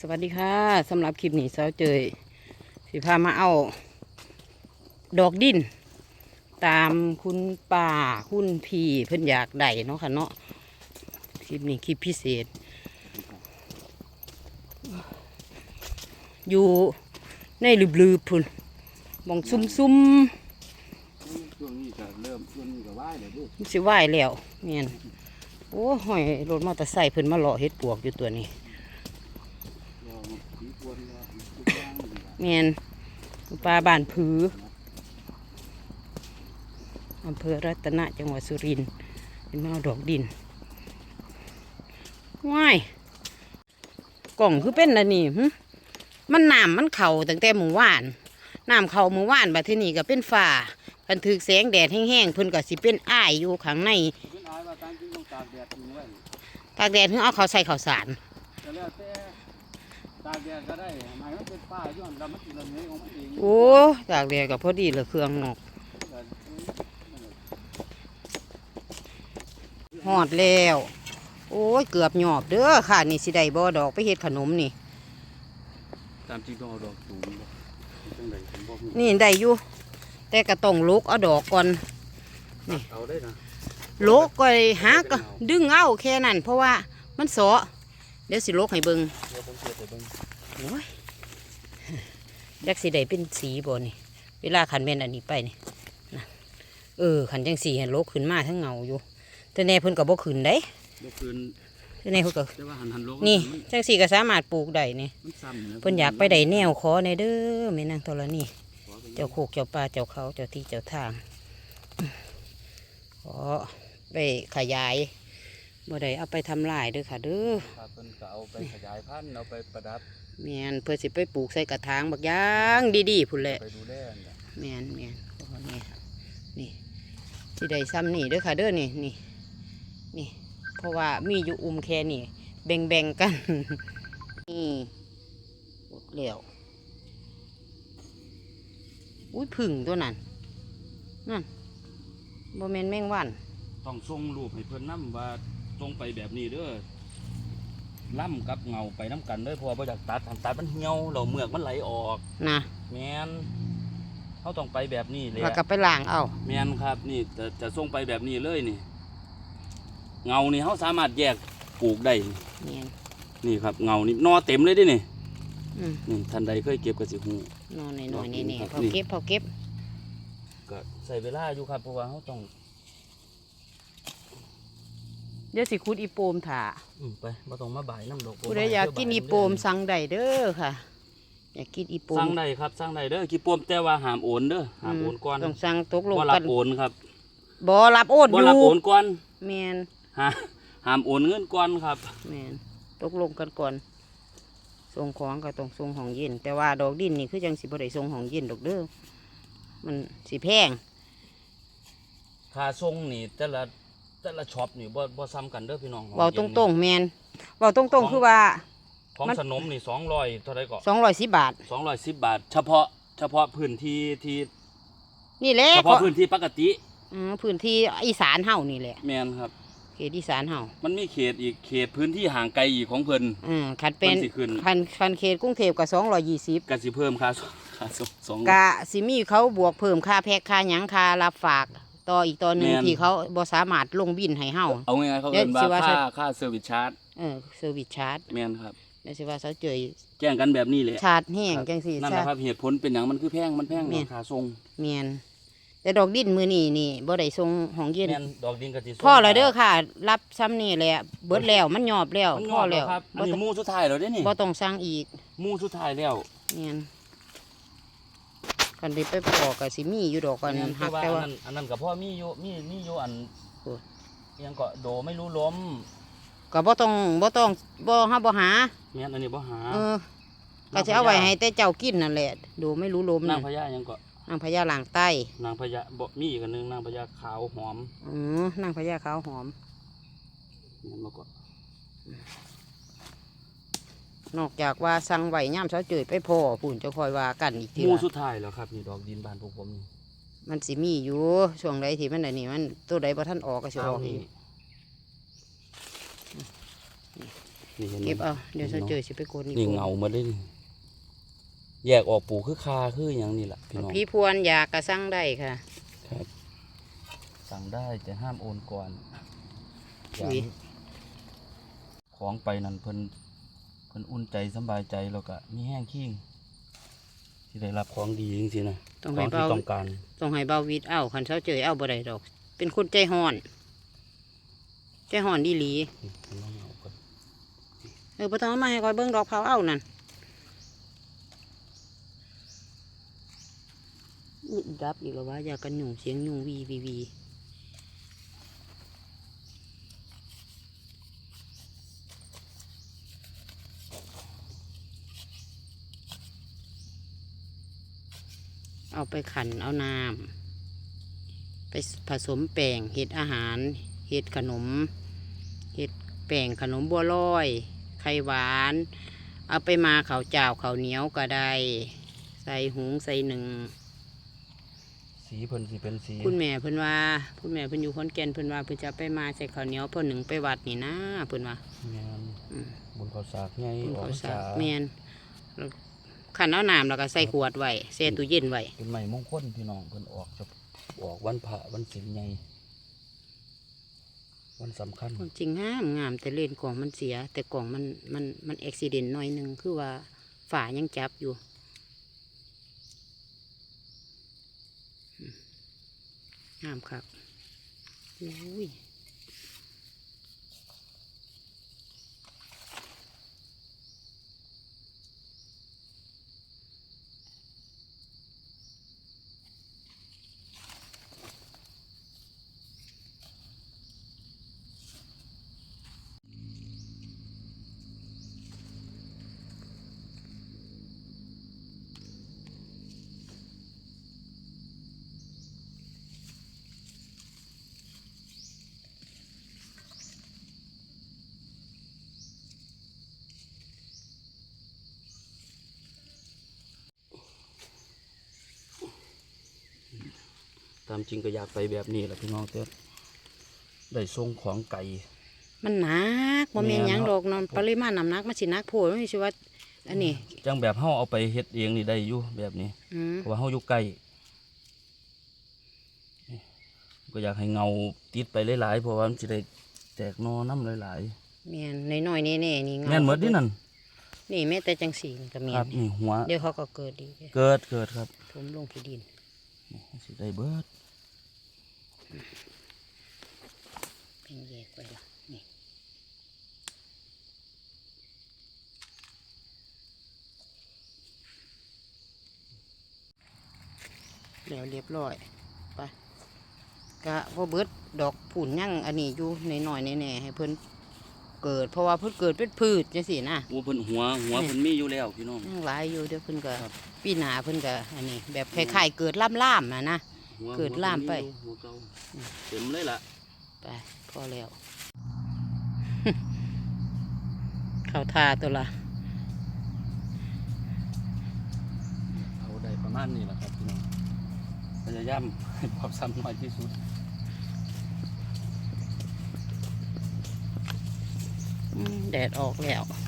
สวัสดีค่ะสำหรับคลิปนี้สาวเจยสิพามาเอา ดอกดิน ตามคุณป่าคุณพี่เพิ่นอยากได้เนาะค่ะเนาะคลิปนี้คลิปพิเศษ อยู่ในลืบๆพุ่นมองซุ่มช่วงนี้ก็เริ่มช่วงนี้ก็ไหว้เลยดิๆมันสิไหวแล้วเมียนโอ้หอยรถมอเตอร์ไซค์เพิ่นมาเลาะเฮ็ดปวกอยู่ตัวนี้ รอมาผีควนรอทุก อย่างนี่ล่ะเมียนปลาบ้านผืออำเภอรัตนะจังหวัดสุรินทร์เป็นมาเอาดอกดินว้ายกล่องคือเป็นอะไรนี่หึมันน้ำมันเข่าตั้งแต่หมู่ว่านน้ำเข่าหมู่ว่านบัดทีนี้ก็เป็นฝ่ากันถือแสงแดดแห้งๆเพิ่นก็สิเป็นอ้ายอยู่ข้างในเพิ่นอายว่าตามจริงต้องตากแดดทิ้งไว้ตากแดดเพิ่งเอาเขาใส่ข้าวสารก็แล้วแต่ตากแดดก็ได้หมายมันเป็นป้าย้อนแล้วมันสิละเหนื่อยของมันเองโอ้ตากแดดก็พอดีเลยเครื่องงอกหอดแล้ว โอ้ย เกือบหยอบเด้อค่ะ นี่สิได้บ่ดอกไปเฮ็ดขนมนี่ ตามจริงต้องเอาดอกตูมบ่จังไดผมบอกนี่ได้อยู่ แต่ก็ต้องลุกเอาดอกก่อน เอาได้นะลุกก็หาก็ดึงเอาแค่นั้นเพราะว่ามันเสาะ เดี๋ยวสิลกให้เบิงเดี๋ยวผมเสียไปเบิ่งโอ้ยดักสิได้เป็นสีบ่นี่ เวลาขันแม่นอันนี้ไปนี่นะเออขันจังสีเห็นลกขึ้นมาทั้งเงาอยู่ แต่แน่เพิ่นก็บ่ขึ้นได้บ่คืนแต่แน่เพิ่นก็แต่ว่าหันหันโลกนี่มันจังสีก็สามารถปลูกได้นี่มันซ้ำะเพิ่นอยากไปได้แนวขอในเด้อแม่นางธรณีขอไปเจ้าโคกเจ้าป่าเจ้าเขาเจ้าที่เจ้าทางขอไปขยาย บ่ได้เอาไปทำลายเด้อค่ะเด้อครับเพิ่นก็เอาไปขยายพันธุ์เอาไปประดับแม่นเพื่อสิไปปลูกใส่กระถางบักอยางดีๆพุ่นแหละไปดูแลนั่นแหละแม่นแม่นโอ้โหนี่นี่สิได้ซ้ำนี่เด้อค่ะเด้อนี่นี่นี่เพราะว่ามีอยู่อุ้มแค่นี่แบ่งๆกัน นี่หมดแล้วอุ้ยผึ่งตัวนั้นนั่นบ่แม่นแมงวัน ต้องส่งรูปให้เพิ่นนํว่า ส่งไปแบบนี้เด้อล่ำกับเงาไปน้กันเด้อเพราะว่าบ่อยากตัดหันตัดมันเหี่ยวเราเมือกมันไหลออก นะแมนเขาต้องไปแบบนี้เลยแล้วก็ไปล้างเอาแมนครับ นี่จะจะส่งไปแบบนี้เลยนี่ เงานี่เขาสามารถแยกปลูกได้แม่นนี่ครับ เงานี่นอเต็มเลยเดินี่อืมนี่ทันใดเคยเก็บก็สิฮู้นอนหน่อยๆนี่นี่ครับพอนี่เก็บพอเก็บ ก็ใส่เวลาอยู่ครับเพราะว่าเขาต้องเดี๋ยวสิคุดอีโปมถาอืมไปบ่ต้องมาบ่ายน้ำดอกผู้ใดอยากกินอีโปมสั่งได้เด้อค่ะ อยากกินอีโปมสั่งได้ครับสั่งได้เด้อกี่ปมแต่ว่าห้ามโอนเด้อห้ามโอนก่อนต้องสั่งตกลงบ่รักับนโอนครับบ่รับโอนอบ่ยู่รับโอนก่อนแมนฮะห้ามโอนเงินก่อนครับ แมนตกลงกันก่อนส่งของก็ต้องส่งห้องเย็น แต่ว่าดอกดินนี่คือจังสิบ่ได้ส่งห้องเย็นดอกเด้อมันสิแพง ค่าส่งนี่แต่ละ แต่ละช็อปนี่บ่บ่ซ้ำกันเด้อพี่น้องเว้าตรงๆแมนเว้าตรงๆคือว่าของมัน สนมนี่สองร้อยเท่าไรก็210บาท สองร้อยสิบบาท เฉพาะเฉพาะพื้นที่ที่นี่แหละเฉพาะพื้นที่ปกติอืมพื้นที่อีสานเฮานี่แหละแมนครับ เขตอีสานเฮามันมีเขตอีกเขตพื้นที่ห่างไกลอีกของเพิ่น อืมคันเป็นมันสิขึ้น คันคันเขตกรุงเทพก็220 กสิเพิ่มค่าส่งค่าส่งสองกะสิมีเขาบวกเพิ่มค่าแพ็คค่าหยังค่ารับฝาก ต่ออีกต่อหนึ่งแม่น ที่เขาบ่สามารถลงบินให้เฮา เอาง่ายๆเขาเดี๋เอิ้ยวนว่าสิว่าค่าใช่ค่าเซอร์วิสชาร์จเออเซอร์วิสชาร์จแมนครับเดี๋ยวสิว่าเขาเจยแจ้งกันแบบนี้แหละ ชาร์จแห้งจังสี่นั่นแหชาละร์จครับเหตุผลเป็นอย่างมันคือแพงมันแพงแม่นค่าส่งเมียนแต่ดอกดินมือนี่นี่บ่ได้ส่งห้องเย็น แม่นดอกดินกะสิส่งพ่อแล้วเด้อค่ะ รับซ้ำนี่แหละเบิดแล้วมันหยอบแล้วมันงพ่ออกแล้แล้ววครับอันบ่นี้ต้องหมู่สุดท้ายแล้วเด้นี่บ่ต้องสั่งอีกหมู่สุดท้ายแล้วเมียน คันไปไปพอก็สิมีอยู่ดอกกันแม่นหักแต่แต่ว่าว่า อันนั้นอันนั้นก็พ่อมีอยู่มีมีอยู่อันโอ้ยังก็โดไม่รู้ล้มก็บ่ต้องบ่ต้องบ่เฮาบ่หาแม่นอันนี้บ่หาเออก็จะเอาไว้ให้แต่เจ้ากินนั่นแหละ ดูไม่รู้ลมนางนะพญายังก็นางพญาหลางใต้ นางพญาบ่มีอีกอันหนึงนางพญาขาวหอมอือนางพญาขาวหอมนั่นมาก็ นอกจากว่าสั่งไว้ย่ามเช้าเจยไปพ่อปุ่นจะคอยว่ากันอีกหทีมู่ว่าสุดท้ายแล้วครับนี่ดอกดินบานพวกผมนี่มันสิมีอยู่ช่วงใดที่มันอันนี้มันตัวใดบ่ท่านออกก็สิอเอาอกนี่อีกนี่เห็นไหมเก็บเอาเดี๋ยวเสาเจอสิไปโกนอีกนี่เงามาได้นี่แยกออกปลูกคือคาคืออย่างนี้แหละพี่น้องพี่พวนอยากกระสั่งได้ค่ะครับสั่งได้แต่ห้ามโอนก่อนออุ๊ย่ายงของไปนั่นเพิ่น เพิ่นอุ่นใจสำบายใจแล้วก็มีแห้งขิ้งที่ได้รับของดีจริงๆนะต้องขให้องที่เบาต้องการต้องให้เบาวิดเอาคันเสาเจอเอาบ่ได้ดอก เป็นคนใจห่อน ใจห่อนดีหลี นี่มันต้องเอาก่อนเออบ่ต้องเอามาให้คอยเบิ่งดอกเผาเอานั่นอุ๊ยดับอีกแล้ววะอยากกันหยุ่งเสียงหยุ่งวีวีวี เอาไปขันเอาน้ำไปผสมแป้งเห็ดอาหารเห็ดขนมเห็ดแป้งขนมบัวลอย ไข่หวาน เอาไปมาข้าวเจ้าข้าวเหนียวก็ได้ ใส่หุงใส่หนึ่ง สีเพิ่นสิเป็นสีคุณแม่เพิ่นว่าคุณแม่เพิ่นอยู่ขอนแก่นเพิ่นว่าเพิ่นจะไปมาใส่ข้าวเหนียวเพิ่นหนึ่งไปวัดนี่นะเพิ่นว่าแม่นอืม บุญข้าวสากไงเพิ่นออกเขาพรรสักษาแม่นแล้ว ขันเอาน้ำแล้วก็ใส่ขวดไว้แช่ตู้เย็นไว้เป็นใหม่มงคลพี่น้องเพิ่นออกจะออกวันพระวันศีลใหญ่วันสำคัญความจริงงามงามแต่เล่นกล่องมันเสีย แต่กล่องมันมันมันอุบิเหตุหน่อยหนึงคือว่าฝายังจับอยู่อืมงามครับอุ้ยามจริงก็อยากไปแบบนี้แหละพี่น้องแต่ได้ส่งของไก่ มันหนักบ่แม่นหยังแม่นเนาะดอกนอนปริมาณน้ำหนักมันสิหนักโพดมันสิว่าอันนี้จังแบบเฮาเอาไปเฮ็ดเองนี่ได้อยู่แบบนี้อืมเพราะว่าเฮาอยู่ใกล้นี่ก็อยากให้เงาติดไปหลายๆเพราะว่ามันสิได้แตกหนอน้ำหลายแม่นน้อยๆแน่ๆนี่ๆเงาแม่นหมดนี่นั่นนี่แม่แต่จังสีนี่ก็แม่ครันบนี่หัวเดี๋ยวเขาก็เกิดอีกเกิดเกิดครับ ผมลงที่ดินนี่สิได้เบิด เป็นแยกไว้ละนี่แล้วเรียบร้อยไปกะพอเบิดดอกผุ่นยั่งอันนี้อยู่ในหน่อยๆแน่ๆให้เพิ่นเกิด เพราะว่าเพิ่นเกิดเป็นพืชจังซี่นะโอ้เพิ่นหัวหัวเพิ่นมีอยู่แล้วพี่น้องยังหลายอยู่เดี๋ยวเพิ่นก็ครับปีหน้าเพิ่นก็อันนี้ แบบคล้ายๆเกิดล่ามๆนะนะหัว เกิดล่ามไปหัวเก่าเต็มเลยล่ะ ไปพอแล้ว เข้าทาตัวละเอาได้ประมาณนี้แหละครับพี่น้องพยายามให้ปรับซ้ำน้อยที่สุดอืมแดดออกแล้วค